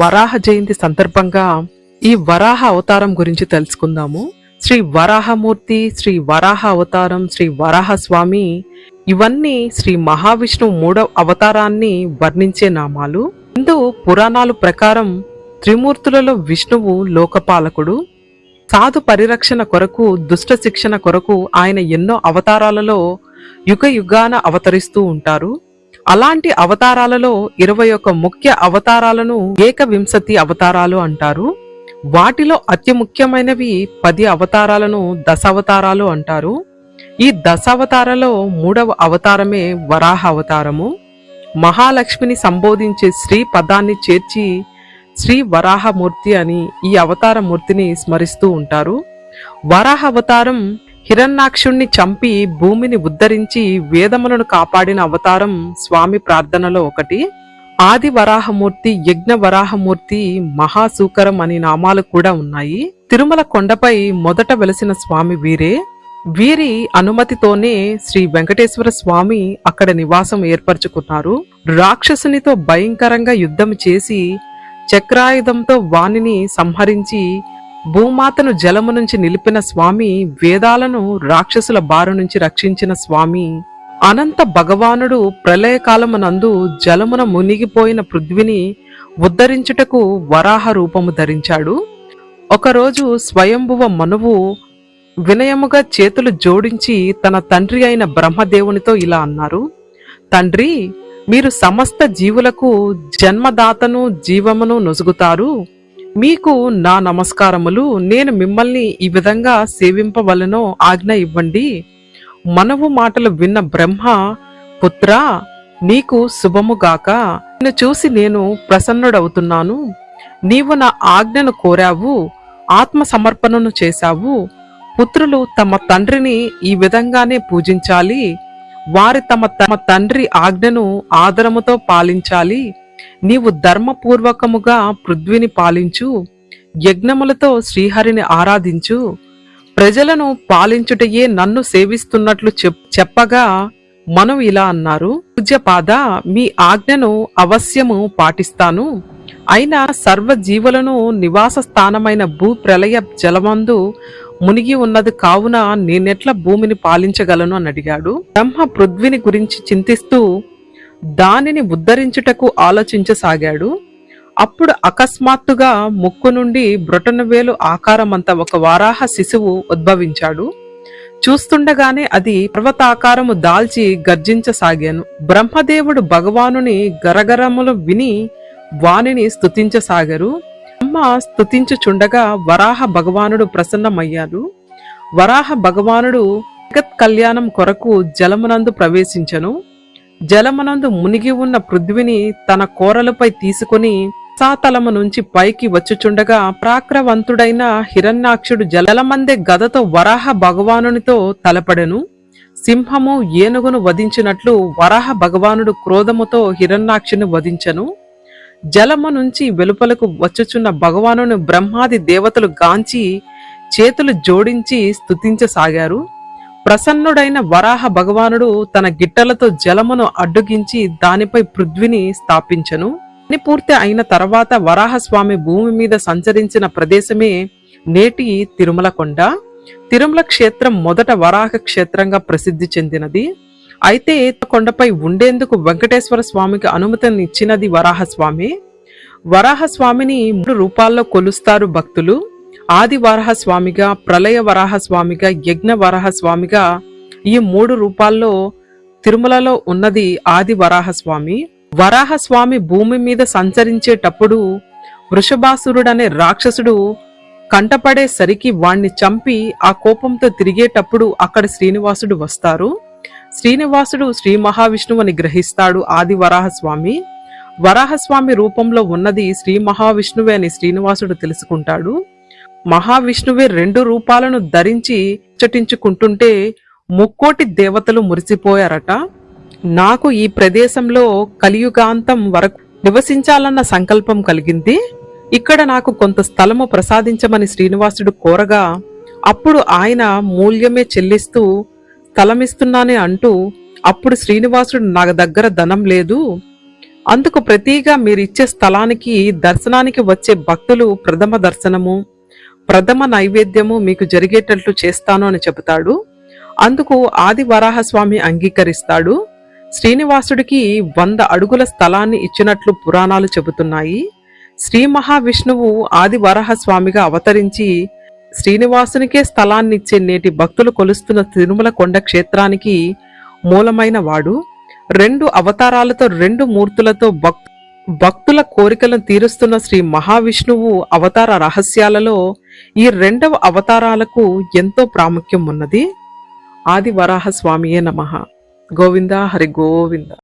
వరాహ జయంతి సందర్భంగా ఈ వరాహ అవతారం గురించి తెలుసుకుందాము. శ్రీ వరాహమూర్తి శ్రీ వరాహ అవతారం శ్రీ వరాహ స్వామి ఇవన్నీ శ్రీ మహావిష్ణువు మూడవ అవతారాన్ని వర్ణించే నామాలు. హిందూ పురాణాలు ప్రకారం త్రిమూర్తులలో విష్ణువు లోకపాలకుడు. సాధు పరిరక్షణ కొరకు దుష్ట శిక్షణ కొరకు ఆయన ఎన్నో అవతారాలలో యుగ యుగాన అవతరిస్తూ ఉంటారు. అలాంటి అవతారాలలో ఇరవై ఒక్క ముఖ్య అవతారాలను ఏకవింశతి అవతారాలు అంటారు. వాటిలో అతి ముఖ్యమైనవి పది అవతారాలను దశావతారాలు అంటారు. ఈ దశావతారలో మూడవ అవతారమే వరాహ అవతారము. మహాలక్ష్మిని సంబోధించే శ్రీ పదాన్ని చేర్చి శ్రీ వరాహమూర్తి అని ఈ అవతార మూర్తిని స్మరిస్తూ ఉంటారు. వరాహ అవతారం హిరణ్యాక్షుణ్ణి చంపి భూమిని ఉద్ధరించి వేదములను కాపాడిన అవతారం స్వామి ప్రార్థనలో ఒకటి. ఆది వరాహమూర్తి యజ్ఞ వరాహమూర్తి మహాసూకరం అని నామాలు కూడా ఉన్నాయి. తిరుమల కొండపై మొదట వెలసిన స్వామి వీరే. వీరి అనుమతితోనే శ్రీ వెంకటేశ్వర స్వామి అక్కడ నివాసం ఏర్పరచుకున్నారు. రాక్షసునితో భయంకరంగా యుద్ధం చేసి చక్రాయుధంతో వాణిని సంహరించి భూమాతను జలము నుంచి నిలిపిన స్వామి వేదాలను రాక్షసుల బారు నుంచి రక్షించిన స్వామి. అనంత భగవానుడు ప్రళయకాలమునందు జలమున మునిగిపోయిన పృథ్విని ఉద్ధరించుటకు వరాహ రూపము ధరించాడు. ఒకరోజు స్వయంభువ మనువు వినయముగా చేతులు జోడించి తన తండ్రి అయిన బ్రహ్మదేవునితో ఇలా అన్నారు తండ్రి మీరు సమస్త జీవులకు జన్మదాతను జీవమును నొసుగుతారు. మీకు నా నమస్కారములు. నేను మిమ్మల్ని ఈ విధంగా సేవింపవలనో ఆజ్ఞ ఇవ్వండి. మనవు మాటలు విన్న బ్రహ్మ పుత్ర నీకు శుభముగాక నిన్ను చూసి నేను ప్రసన్నుడవుతున్నాను. నీవు నా ఆజ్ఞను కోరావు ఆత్మ సమర్పణను చేశావు. పుత్రులు తమ తండ్రిని ఈ విధంగానే పూజించాలి. వారి తమ తమ తండ్రి ఆజ్ఞను ఆదరముతో పాలించాలి. నీవు ధర్మపూర్వకముగా పృథ్విని పాలించు యజ్ఞములతో శ్రీహరిని ఆరాధించు. ప్రజలను పాలించుటయే నన్ను సేవిస్తున్నట్లు చెప్ చెప్పగా మనం ఇలా అన్నారు. పూజ్యపాద మీ ఆజ్ఞను అవశ్యము పాటిస్తాను. అయినా సర్వ జీవులను నివాస స్థానమైన భూ ప్రళయ జలమందు మునిగి ఉన్నది కావున నేనెట్లా భూమిని పాలించగలను? అని అడిగాడు. బ్రహ్మ పృథ్విని గురించి చింతిస్తూ దానిని ఉద్ధరించుటకు ఆలోచించసాగాడు. అప్పుడు అకస్మాత్తుగా ముక్కు నుండి బ్రొటనవేలు ఆకారమంత ఒక వారాహ శిశువు ఉద్భవించాడు. చూస్తుండగానే అది పర్వతాకారము దాల్చి గర్జించసాగాను. బ్రహ్మదేవుడు భగవానుని గరగరములు విని వానిని స్తుతించసాగరు. బ్రహ్మ స్తుతించుచుండగా వరాహ భగవానుడు ప్రసన్నమయ్యాడు. వరాహ భగవానుడు జగత్ కళ్యాణం కొరకు జలమునందు ప్రవేశించను. జలమునందు మునిగి ఉన్న పృథ్విని తన కోరలపై తీసుకుని సాతలము నుంచి పైకి వచ్చుచుండగా ప్రాక్రవంతుడైన హిరణ్యాక్షుడు జలమందే గదతో వరాహ భగవానునితో తలపడెను. సింహము ఏనుగును వధించినట్లు వరాహ భగవానుడు క్రోధముతో హిరణ్యాక్షుని వధించెను. జలము నుంచి వెలుపలకు వచ్చుచున్న భగవానుని బ్రహ్మాది దేవతలు గాంచి చేతులు జోడించి స్తుతించసాగారు. ప్రసన్నుడైన వరాహ భగవానుడు తన గిట్టలతో జలమును అడ్డుగించి దానిపై పృథ్విని స్థాపించను. పని పూర్తి అయిన తర్వాత వరాహస్వామి భూమి మీద సంచరించిన ప్రదేశమే నేటి తిరుమల కొండ తిరుమల క్షేత్రం మొదట వరాహ క్షేత్రంగా ప్రసిద్ధి చెందినది. అయితే కొండపై ఉండేందుకు వెంకటేశ్వర స్వామికి అనుమతిని ఇచ్చినది వరాహస్వామి. వరాహస్వామిని మూడు రూపాల్లో కొలుస్తారు భక్తులు. ఆది వరాహస్వామిగా ప్రళయ వరాహస్వామిగా యజ్ఞ వరాహస్వామిగా ఈ మూడు రూపాల్లో తిరుమలలో ఉన్నది ఆది వరాహస్వామి వరాహస్వామి భూమి మీద సంచరించేటప్పుడు వృషభాసురుడనే రాక్షసుడు కంటపడేసరికి వాణ్ణి చంపి ఆ కోపంతో తిరిగేటప్పుడు అక్కడ శ్రీనివాసుడు వస్తారు. శ్రీనివాసుడు శ్రీ మహావిష్ణువుని గ్రహిస్తాడు ఆది వరాహస్వామి వరాహస్వామి రూపంలో ఉన్నది శ్రీ మహావిష్ణువే అని శ్రీనివాసుడు తెలుసుకుంటాడు. మహావిష్ణువే రెండు రూపాలను ధరించి చటించుకుంటుంటే ముక్కోటి దేవతలు మురిసిపోయారట. నాకు ఈ ప్రదేశంలో కలియుగాంతం వరకు నివసించాలన్న సంకల్పం కలిగింది. ఇక్కడ నాకు కొంత స్థలము ప్రసాదించమని శ్రీనివాసుడు కోరగా అప్పుడు ఆయన మూల్యమే చెల్లిస్తూ స్థలమిస్తున్నానే అంటూ అప్పుడు శ్రీనివాసుడు నా దగ్గర ధనం లేదు. అందుకు ప్రతిగా మీరిచ్చే స్థలానికి దర్శనానికి వచ్చే భక్తులు ప్రథమ దర్శనము. ప్రథమ నైవేద్యము మీకు జరిగేటట్లు చేస్తాను అని చెబుతాడు. అందుకు ఆది వరాహస్వామి అంగీకరిస్తాడు. శ్రీనివాసుడికి వంద అడుగుల స్థలాన్ని ఇచ్చినట్లు పురాణాలు చెబుతున్నాయి. శ్రీ మహావిష్ణువు ఆది వరాహస్వామిగా అవతరించి శ్రీనివాసునికే స్థలాన్నిచ్చే నేటి భక్తులు కొలుస్తున్న తిరుమల కొండ క్షేత్రానికి మూలమైన వాడు. రెండు అవతారాలతో రెండు మూర్తులతో భక్ భక్తుల కోరికలను తీరుస్తున్న శ్రీ మహావిష్ణువు అవతార రహస్యాలలో ఈ రెండవ అవతారాలకు ఎంతో ప్రాముఖ్యం ఉన్నది. ఆది వరాహ స్వామియే నమః. గోవింద హరి గోవింద.